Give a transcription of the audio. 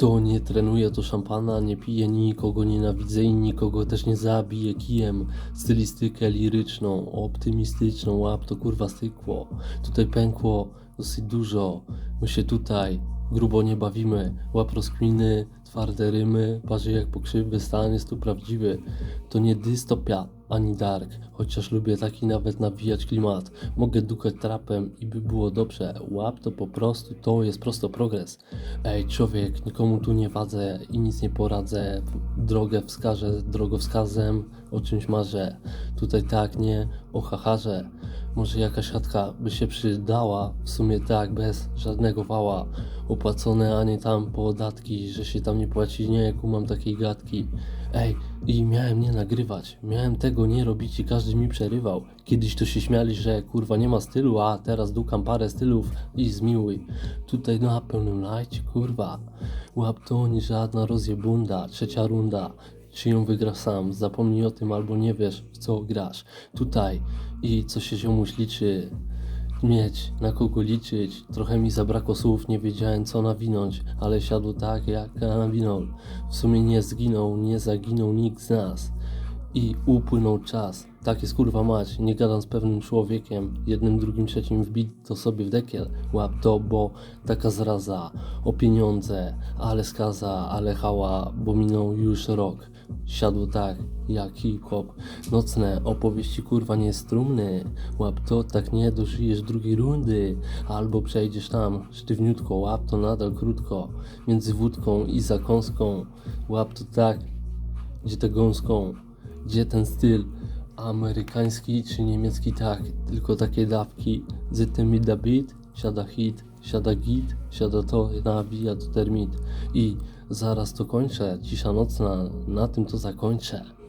Kto nie trenuje to szampana, nie pije, nikogo nienawidzę i nikogo też nie zabije kijem. Stylistykę liryczną, optymistyczną, łap to kurwa stykło. Tutaj pękło dosyć dużo, my się tutaj grubo nie bawimy. Łap rozkminy, twarde rymy, parzy jak pokrzywy, stan jest tu prawdziwy. To nie dystopia, ani dark, chociaż lubię taki nawet nawijać klimat. Mogę dukać trapem i by było dobrze. Łap to po prostu, to jest prosto progres. Ej, człowiek, nikomu tu nie wadzę i nic nie poradzę. Drogę wskażę drogowskazem, o czymś marzę. Tutaj tak, nie, o hacharze. Może jakaś chatka by się przydała, w sumie tak, bez żadnego wała. Opłacone, a nie tam podatki, że się tam nie płaci, nie, kumam takiej gadki. Ej, i miałem nie nagrywać, miałem tego nie robić i każdy mi przerywał. Kiedyś to się śmiali, że kurwa nie ma stylu, a teraz dukam parę stylów i zmiłuj. Tutaj na pełnym lajcie, kurwa. Łap to nie żadna rozjebunda, trzecia runda. Czy ją wygrasz sam? Zapomnij o tym albo nie wiesz w co grasz. Tutaj i co się ziomuś liczy. Mieć na kogo liczyć. Trochę mi zabrakło słów, nie wiedziałem co nawinąć, ale siadło tak jak nawinął. W sumie nie zginął, nie zaginął nikt z nas. I upłynął czas. Tak jest kurwa mać, nie gadam z pewnym człowiekiem. Jednym, drugim, trzecim wbit to sobie w dekiel. Łap to, bo taka zraza. O pieniądze, ale skaza, ale hała, bo minął już rok. Siadło tak, jak hip-hop. Nocne opowieści kurwa nie strumny. Łap to, tak nie dożyjesz drugiej rundy. Albo przejdziesz tam sztywniutko, łap to nadal krótko. Między wódką i zakąską. Łap to tak, gdzie tę gąską, gdzie ten styl amerykański czy niemiecki tak, tylko takie dawki z tym da beat, siada hit, siada git, siada to, nawija to termit i zaraz to kończę, cisza nocna, na tym to zakończę.